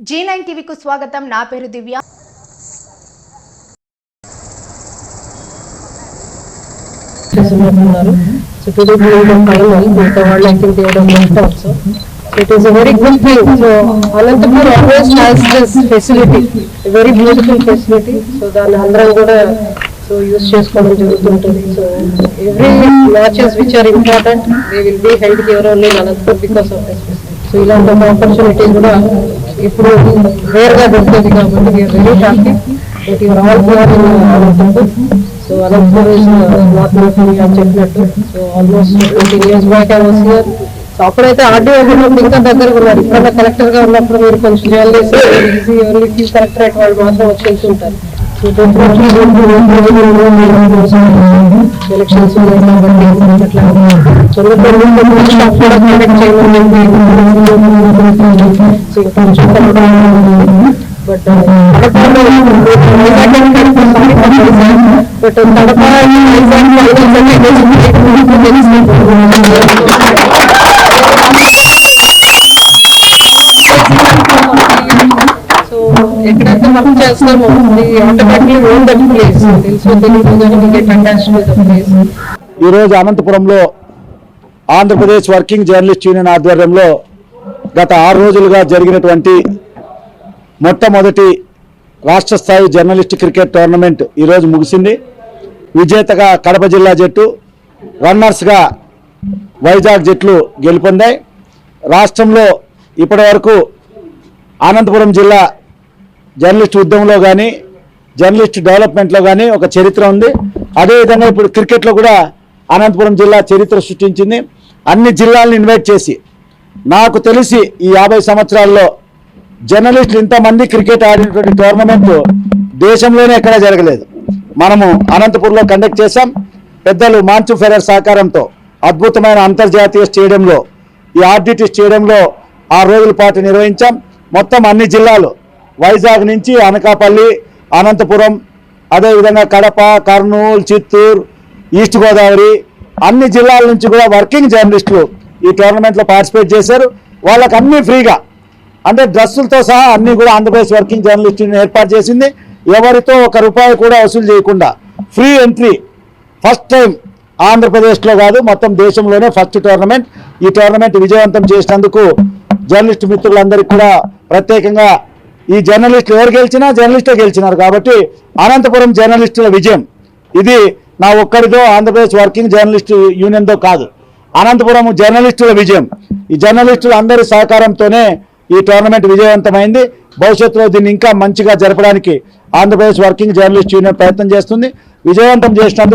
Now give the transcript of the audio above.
G nine టీవీకు స్వాగతం నా పేరు దివ్య చేస్తున్నారు సో టుడే బిల్డింగ్ ఫైనల్ మిగతా వాళ్ళు I think దేవడం left also so it is a very good thing so Anantapur always has this facility very beautiful facility so దాన్ని అందరం కూడా సో యూస్ చేసుకోవడం జరుగుతుంటుంది so every matches which are important they will be held here only Anantapur because of this so ఇలాంటి ఒక opportunity కూడా ఇప్పుడు రేర్గా దొరుకుతుంది కాబట్టి we're very happy but you're all here in so Anantapur is not అని చెప్పినట్టు. So almost twenty years back I was here so అప్పుడైతే ఆర్డీఓ ఉన్నప్పుడు ఇంకా దగ్గరగా ఉన్నారు. ఇప్పుడైనా కలెక్టర్గా ఉన్నప్పుడు మీరు కొంచెం జర్నలిస్ట్ ఈజీ ఎవరికి చీఫ్ కలెక్టరేట్ వాళ్ళు మాత్రం వచ్చి వెళ్తుంటారు ఎలక్షన్స్ అట్లా చంద్రపూర్ స్టాఫ్ ఎక్కడైతే మనం చేస్తామో ఆటోమేటిక్లీ ఓన్ దట్ ప్లేస్ తెలుసు తెలియదు ఈరోజు అనంతపురంలో ఆంధ్రప్రదేశ్ వర్కింగ్ జర్నలిస్ట్ యూనియన్ ఆధ్వర్యంలో గత ఆరు రోజులుగా జరిగినటువంటి మొట్టమొదటి రాష్ట్ర స్థాయి జర్నలిస్ట్ క్రికెట్ టోర్నమెంట్ ఈరోజు ముగిసింది. విజేతగా కడప జిల్లా జట్టు రన్నర్స్గా వైజాగ్ జట్లు గెలుపొందాయి. రాష్ట్రంలో ఇప్పటి వరకు అనంతపురం జిల్లా జర్నలిస్ట్ ఉద్యమంలో కానీ జర్నలిస్ట్ డెవలప్మెంట్లో కానీ ఒక చరిత్ర ఉంది. అదేవిధంగా ఇప్పుడు క్రికెట్లో కూడా అనంతపురం జిల్లా చరిత్ర సృష్టించింది. అన్ని జిల్లాలను ఇన్వైట్ చేసి నాకు తెలిసి ఈ యాభై సంవత్సరాల్లో జర్నలిస్టులు ఇంతమంది క్రికెట్ ఆడినటువంటి టోర్నమెంట్ దేశంలోనే ఎక్కడా జరగలేదు. మనము అనంతపూర్లో కండక్ట్ చేశాం. పెద్దలు మాంచు ఫెరర్ సహకారంతో అద్భుతమైన అంతర్జాతీయ స్టేడియంలో ఈ ఆర్డిటి స్టేడియంలో ఆరు రోజుల పాటు నిర్వహించాం. మొత్తం అన్ని జిల్లాలు వైజాగ్ నుంచి అనకాపల్లి అనంతపురం అదేవిధంగా కడప కర్నూలు చిత్తూరు ఈస్ట్ గోదావరి అన్ని జిల్లాల నుంచి కూడా వర్కింగ్ జర్నలిస్టులు ఈ టోర్నమెంట్లో పార్టిసిపేట్ చేశారు. వాళ్ళకి అన్నీ ఫ్రీగా. అంటే డ్రెస్సులతో సహా అన్నీ కూడా ఆంధ్రప్రదేశ్ వర్కింగ్ జర్నలిస్టుని ఏర్పాటు చేసింది. ఎవరితో ఒక రూపాయి కూడా వసూలు చేయకుండా ఫ్రీ ఎంట్రీ ఫస్ట్ టైం ఆంధ్రప్రదేశ్లో కాదు మొత్తం దేశంలోనే ఫస్ట్ టోర్నమెంట్. ఈ టోర్నమెంట్ విజయవంతం చేసినందుకు జర్నలిస్ట్ మిత్రులందరికీ కూడా ప్రత్యేకంగా ఈ జర్నలిస్టులు ఎవరు గెలిచినా జర్నలిస్టే గెలిచినారు కాబట్టి అనంతపురం జర్నలిస్టుల విజయం. ఇది నా ఒక్కరితో ఆంధ్రప్రదేశ్ వర్కింగ్ జర్నలిస్ట్ యూనియన్తో కాదు. అనంతపురం జర్నలిస్టుల విజయం. ఈ జర్నలిస్టులు అందరి సహకారంతోనే ఈ టోర్నమెంట్ విజయవంతమైంది. భవిష్యత్తులో దీన్ని ఇంకా మంచిగా జరపడానికి ఆంధ్రప్రదేశ్ వర్కింగ్ జర్నలిస్ట్ యూనియన్ ప్రయత్నం చేస్తుంది. విజయవంతం చేసినందుకు